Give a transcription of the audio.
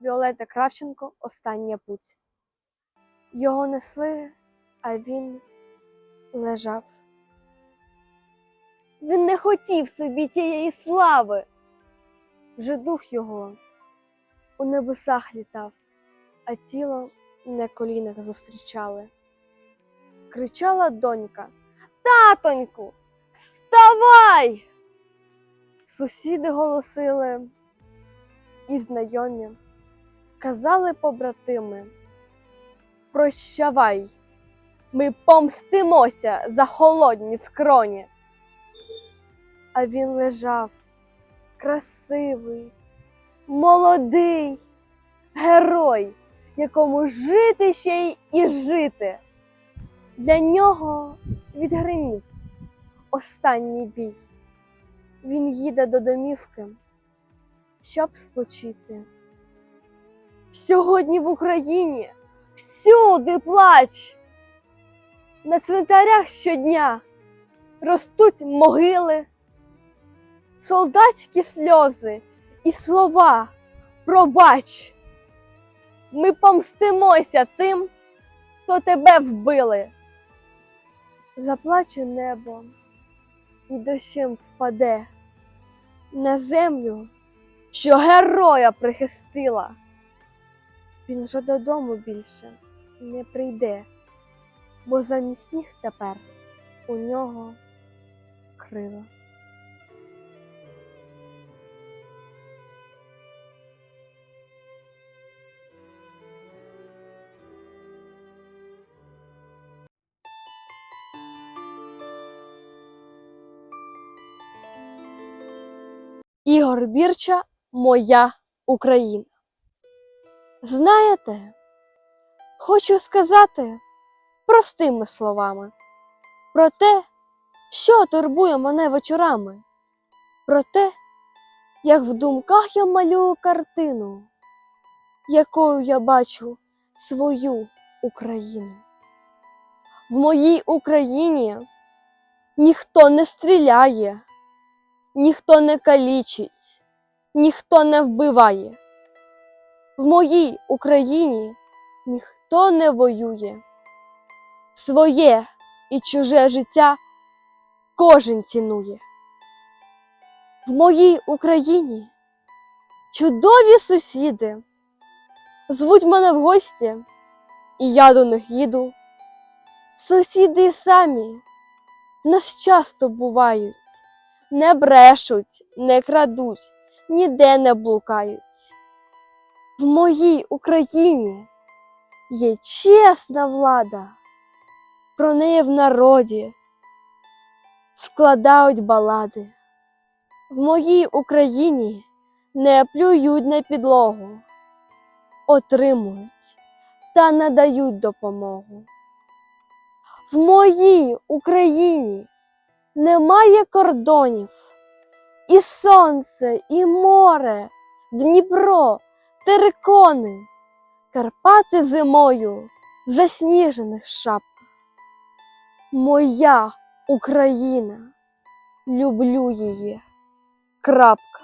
Віолета Кравченко Остання путь. Його несли, а він лежав. Він не хотів собі тієї слави. Вже дух його у небесах літав, а тіло на колінах зустрічали. Кричала донька: Татоньку, вставай! Сусіди голосили і знайомі, казали побратими: Прощавай, ми помстимося за холодні скроні. А він лежав красивий, молодий герой, якому жити ще й і жити. Для нього відгримів останній бій. Він їде до домівки, щоб спочити. Сьогодні в Україні всюди плач. На цвинтарях щодня ростуть могили, солдатські сльози і слова пробач. Ми помстимося тим, хто тебе вбили. Заплаче небо і дощем впаде на землю, що героя прихистила. Він вже додому більше не прийде, бо замість ніг тепер у нього крила. Ігор Бірча Моя Україна. Знаєте, хочу сказати простими словами про те, що турбує мене вечорами, про те, як в думках я малюю картину, якою я бачу свою Україну. В моїй Україні ніхто не стріляє, ніхто не калічить, ніхто не вбиває. В моїй Україні ніхто не воює. Своє і чуже життя кожен цінує. В моїй Україні чудові сусіди звуть мене в гості, і я до них їду. Сусіди самі нас часто бувають, не брешуть, не крадуть, ніде не блукають. В моїй Україні є чесна влада, про неї в народі складають балади. В моїй Україні не плюють на підлогу, отримують та надають допомогу. В моїй Україні немає кордонів, і сонце, і море, Дніпро, терикони, Карпати зимою в засніжених шапках. Моя Україна, люблю її. Крапка.